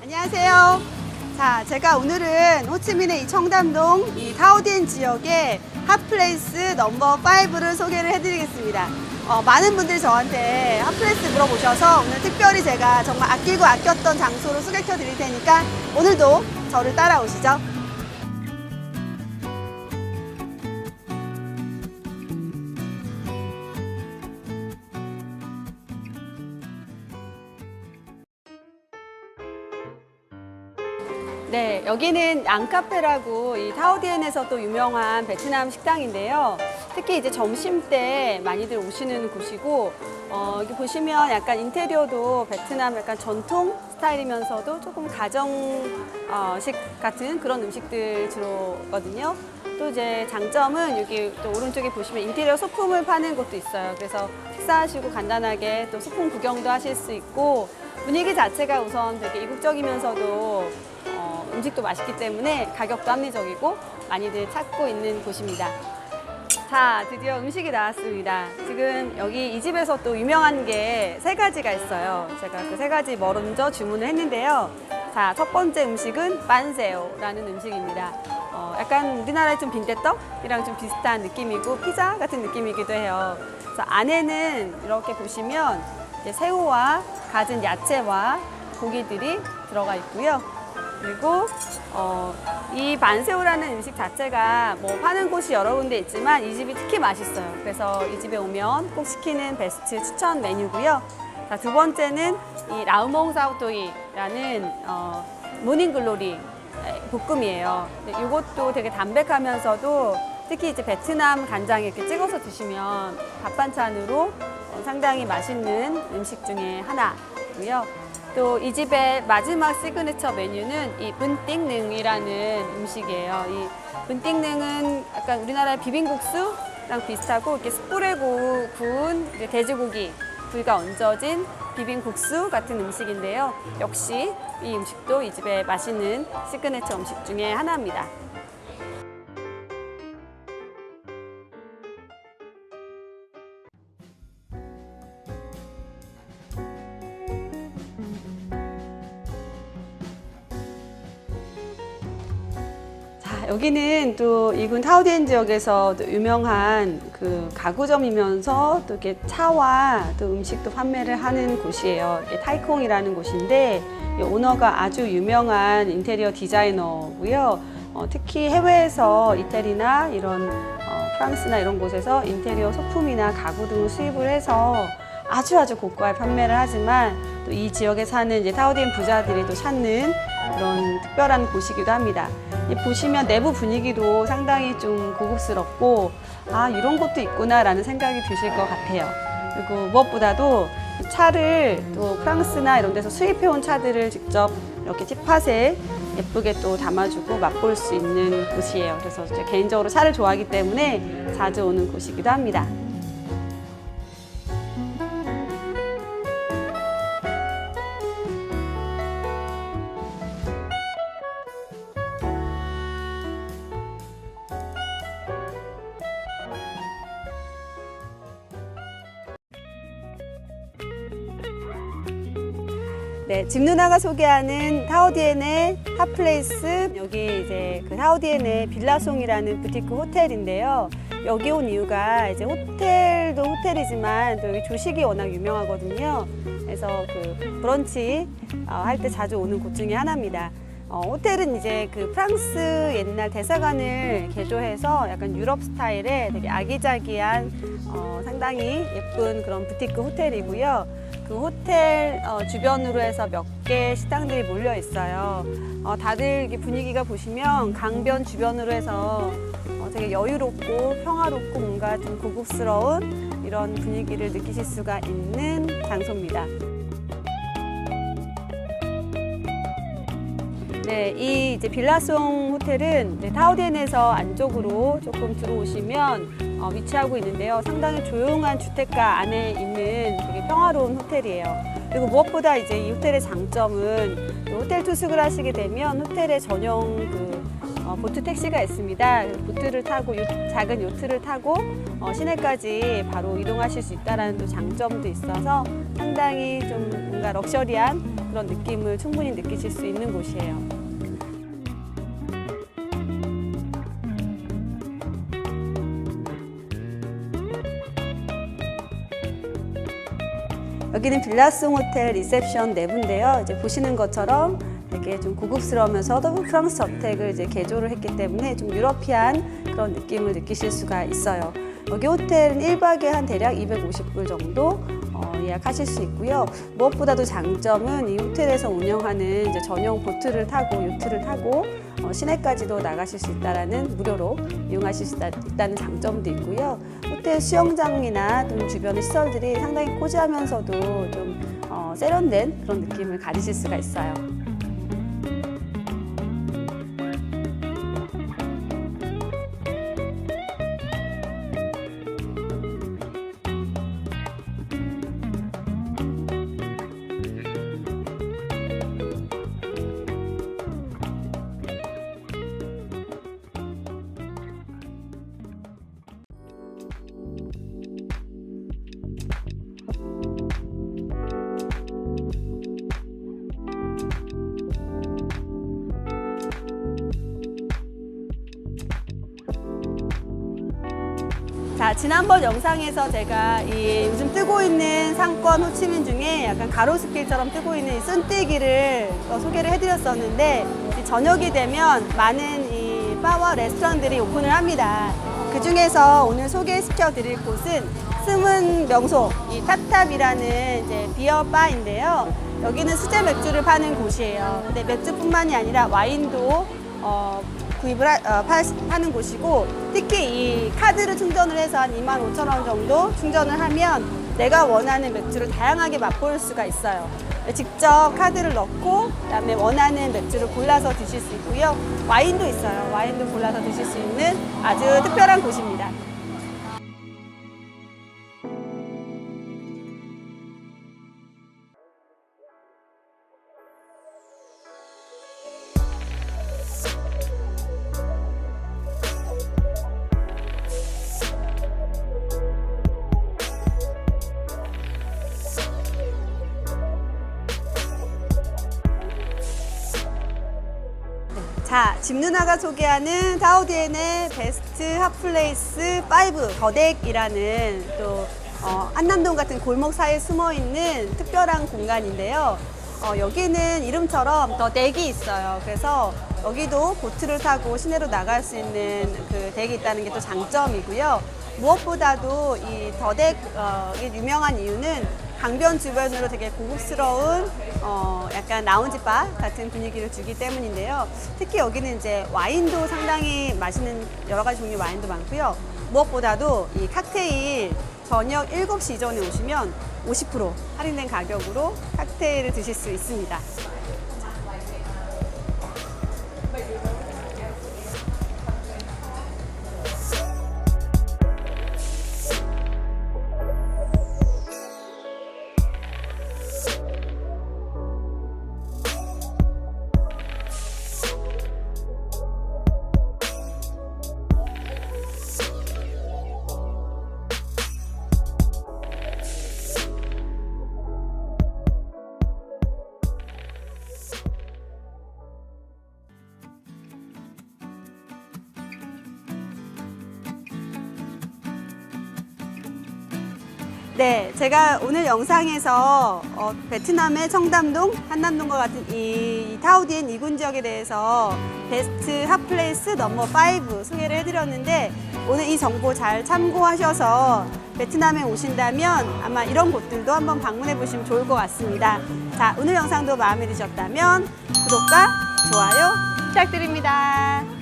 안녕하세요. 자, 제가 오늘은 호치민의 이 청담동 이 타오디엔 지역의 핫플레이스 넘버 5를 소개를 해드리겠습니다. 어, 많은 분들이 저한테 핫플레이스 물어보셔서 오늘 특별히 제가 정말 아끼고 아꼈던 장소를 소개해 드릴 테니까 오늘도 저를 따라오시죠. 여기는 앙카페라고 이 타오디엔에서 또 유명한 베트남 식당인데요. 특히 이제 점심 때 많이들 오시는 곳이고, 어, 여기 보시면 약간 인테리어도 베트남 약간 전통 스타일이면서도 조금 가정식 같은 그런 음식들 주로거든요. 또 이제 장점은 여기 또 오른쪽에 보시면 인테리어 소품을 파는 곳도 있어요. 그래서 식사하시고 간단하게 또 소품 구경도 하실 수 있고, 분위기 자체가 우선 되게 이국적이면서도 어, 음식도 맛있기 때문에 가격도 합리적이고 많이들 찾고 있는 곳입니다. 자, 드디어 음식이 나왔습니다. 지금 여기 이 집에서 또 유명한 게 세 가지가 있어요. 제가 그 세 가지 먼저 주문을 했는데요. 자, 첫 번째 음식은 빤세오라는 음식입니다. 어, 약간 우리나라의 좀 빈대떡이랑 좀 비슷한 느낌이고 피자 같은 느낌이기도 해요. 그래서 안에는 이렇게 보시면 새우와 갖은 야채와 고기들이 들어가 있고요. 그리고 어, 이 반새우라는 음식 자체가 뭐 파는 곳이 여러 군데 있지만 이 집이 특히 맛있어요. 그래서 이 집에 오면 꼭 시키는 베스트 추천 메뉴고요. 자, 두 번째는 이 라우몽 사우토이라는 어, 모닝글로리 볶음이에요. 이것도 되게 담백하면서도 특히 이제 베트남 간장에 이렇게 찍어서 드시면 밥 반찬으로 어, 상당히 맛있는 음식 중에 하나고요. 또 이 집의 마지막 시그니처 메뉴는 이 분띵능이라는 음식이에요. 이 분띵능은 약간 우리나라의 비빔국수랑 비슷하고 이렇게 숯불에 구- 구운 돼지고기 부위가 얹어진 비빔국수 같은 음식인데요. 역시 이 음식도 이 집의 맛있는 시그니처 음식 중에 하나입니다. 여기는 또 이군 타우디엔 지역에서 또 유명한 그 가구점이면서 또 이렇게 차와 또 음식도 판매를 하는 곳이에요. 타이콩이라는 곳인데 이 오너가 아주 유명한 인테리어 디자이너고요. 어, 특히 해외에서 이태리나 이런 어, 프랑스나 이런 곳에서 인테리어 소품이나 가구 등을 수입을 해서 아주 아주 고가에 판매를 하지만 또 이 지역에 사는 이제 타우디엔 부자들이 또 찾는 그런 특별한 곳이기도 합니다. 이 보시면 내부 분위기도 상당히 좀 고급스럽고 아 이런 곳도 있구나라는 생각이 드실 것 같아요. 그리고 무엇보다도 이 차를 또 프랑스나 이런 데서 수입해온 차들을 직접 이렇게 찌팟에 예쁘게 또 담아주고 맛볼 수 있는 곳이에요. 그래서 제 개인적으로 차를 좋아하기 때문에 자주 오는 곳이기도 합니다. 네, 집 누나가 소개하는 타오디엔의 핫플레이스 여기 이제 그 타오디엔의 빌라송이라는 부티크 호텔인데요. 여기 온 이유가 이제 호텔도 호텔이지만 또 여기 조식이 워낙 유명하거든요. 그래서 그 브런치 어, 할때 자주 오는 곳 중에 하나입니다. 어, 호텔은 이제 그 프랑스 옛날 대사관을 개조해서 약간 유럽 스타일의 되게 아기자기한 어, 상당히 예쁜 그런 부티크 호텔이고요. 그 호텔 어, 주변으로 해서 몇 개 식당들이 몰려 있어요. 어, 다들 분위기가 보시면 강변 주변으로 해서 어, 되게 여유롭고 평화롭고 뭔가 좀 고급스러운 이런 분위기를 느끼실 수가 있는 장소입니다. 네, 이 이제 빌라송 호텔은 이제 타우덴에서 안쪽으로 조금 들어오시면 어, 위치하고 있는데요. 상당히 조용한 주택가 안에 있는 평화로운 호텔이에요. 그리고 무엇보다 이제 이 호텔의 장점은 또 호텔 투숙을 하시게 되면 호텔에 전용 그 어, 보트 택시가 있습니다. 그 보트를 타고 요- 작은 요트를 타고 어, 시내까지 바로 이동하실 수 있다는 또 장점도 있어서 상당히 좀 뭔가 럭셔리한 그런 느낌을 충분히 느끼실 수 있는 곳이에요. 여기는 빌라송 호텔 리셉션 내부인데요. 이제 보시는 것처럼 되게 좀 고급스러우면서도 프랑스 저택을 이제 개조를 했기 때문에 좀 유러피안 그런 느낌을 느끼실 수가 있어요. 여기 호텔은 1박에 한 대략 250불 정도 어, 예약하실 수 있고요. 무엇보다도 장점은 이 호텔에서 운영하는 이제 전용 보트를 타고 요트를 타고 어, 시내까지도 나가실 수 있다라는 무료로 이용하실 수 있다, 있다는 장점도 있고요. 호텔 수영장이나 또 주변의 시설들이 상당히 코지하면서도 좀 어, 세련된 그런 느낌을 가지실 수가 있어요. 자, 지난번 영상에서 제가 이 요즘 뜨고 있는 상권 호치민 중에 약간 가로수길처럼 뜨고 있는 이 쏜뜨기를 어, 소개를 해드렸었는데 이 저녁이 되면 많은 이 바와 레스토랑들이 오픈을 합니다. 그 중에서 오늘 소개시켜 드릴 곳은 숨은 명소, 이 탑탑이라는 이제 비어 바인데요. 여기는 수제 맥주를 파는 곳이에요. 근데 맥주뿐만이 아니라 와인도 어, 구입을 하, 어, 파, 하는 곳이고 특히 이 카드를 충전을 해서 한 2만 5천 원 정도 충전을 하면 내가 원하는 맥주를 다양하게 맛볼 수가 있어요. 직접 카드를 넣고 그다음에 원하는 맥주를 골라서 드실 수 있고요. 와인도 있어요. 와인도 골라서 드실 수 있는 아주 특별한 곳입니다. 자, 집 누나가 소개하는 타오디엔의 베스트 핫플레이스 5 더덱이라는 또 어, 한남동 같은 골목 사이에 숨어 있는 특별한 공간인데요. 어, 여기는 이름처럼 더 덱이 있어요. 그래서 여기도 보트를 타고 시내로 나갈 수 있는 그 덱이 있다는 게 또 장점이고요. 무엇보다도 이 더덱이 어, 유명한 이유는 강변 주변으로 되게 고급스러운 어, 약간 라운지 바 같은 분위기를 주기 때문인데요. 특히 여기는 이제 와인도 상당히 맛있는 여러 가지 종류 와인도 많고요. 무엇보다도 이 칵테일 저녁 7시 이전에 오시면 50% 할인된 가격으로 칵테일을 드실 수 있습니다. 네, 제가 오늘 영상에서 어, 베트남의 청담동, 한남동과 같은 이 타오디엔 이군 지역에 대해서 베스트 핫플레이스 넘버 5 소개를 해드렸는데 오늘 이 정보 잘 참고하셔서 베트남에 오신다면 아마 이런 곳들도 한번 방문해 보시면 좋을 것 같습니다. 자, 오늘 영상도 마음에 드셨다면 구독과 좋아요 부탁드립니다.